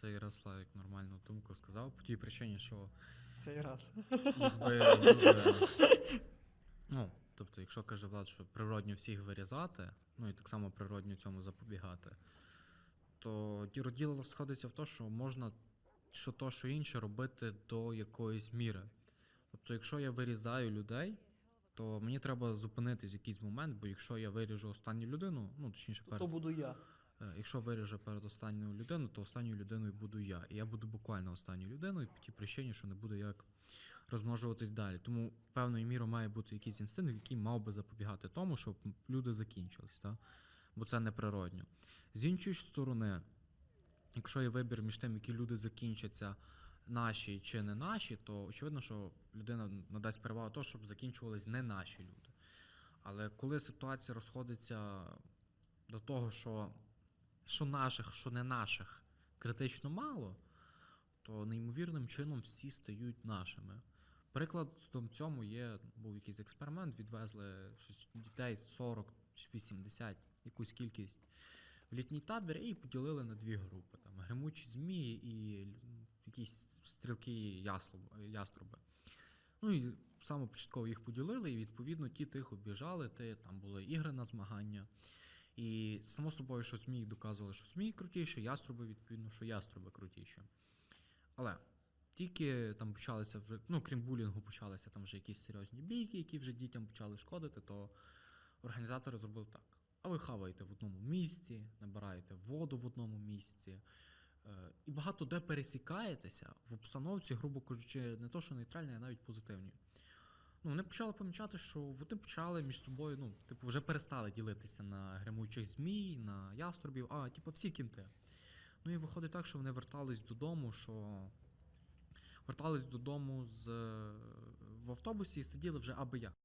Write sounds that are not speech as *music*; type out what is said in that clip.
Це Ярослав як нормальну думку сказав, по тій причині, що Цей раз. якби *laughs* дуже. Ну, тобто, якщо каже Влад, що природньо всіх вирізати, ну і так само природньо цьому запобігати, то ді- діло сходиться в те, що можна що то, що інше робити до якоїсь міри. Тобто, якщо я вирізаю людей, то мені треба зупинитись в якийсь момент, бо якщо я виріжу останню людину, ну точніше, То, перед то буду я. Е, Якщо виріже перед останньою людиною, то останньою людиною буду я. І я буду буквально останньою людиною по тій причині, що не буде як розмножуватись далі. Тому певною мірою має бути якийсь інстинкт, який мав би запобігати тому, щоб люди закінчились, та? бо це неприродньо. З іншої сторони, якщо є вибір між тим, які люди закінчаться, наші чи не наші, то очевидно, що людина надасть перевагу того, щоб закінчувались не наші люди. Але коли ситуація розходиться до того, що що наших, що не наших критично мало, то неймовірним чином всі стають нашими. Прикладом цьому є, був якийсь експеримент, відвезли щось дітей 40 чи 80, якусь кількість в літній табір і поділили на дві групи: там, гримучі змії і якісь стрілки яструби. Ну і саме початково їх поділили, і відповідно ті тих обіжали, ті, там були ігри на змагання. І само собою, що змії доказували, що змії крутіші, яструби, відповідно, що яструби крутіші. Але тільки там почалися вже, ну крім булінгу, почалися там вже якісь серйозні бійки, які вже дітям почали шкодити, то організатори зробили так. А ви хаваєте в одному місці, набираєте воду в одному місці. е, І багато де пересікаєтеся в обстановці, грубо кажучи, не то, що нейтральній, а навіть позитивній. Ну, вони почали помічати, що вони почали між собою, ну, типу, вже перестали ділитися на гримуючих змій, на яструбів, а типу всі кінти. Ну і виходить так, що вони вертались додому, що вертались додому з, в автобусі і сиділи вже аби як.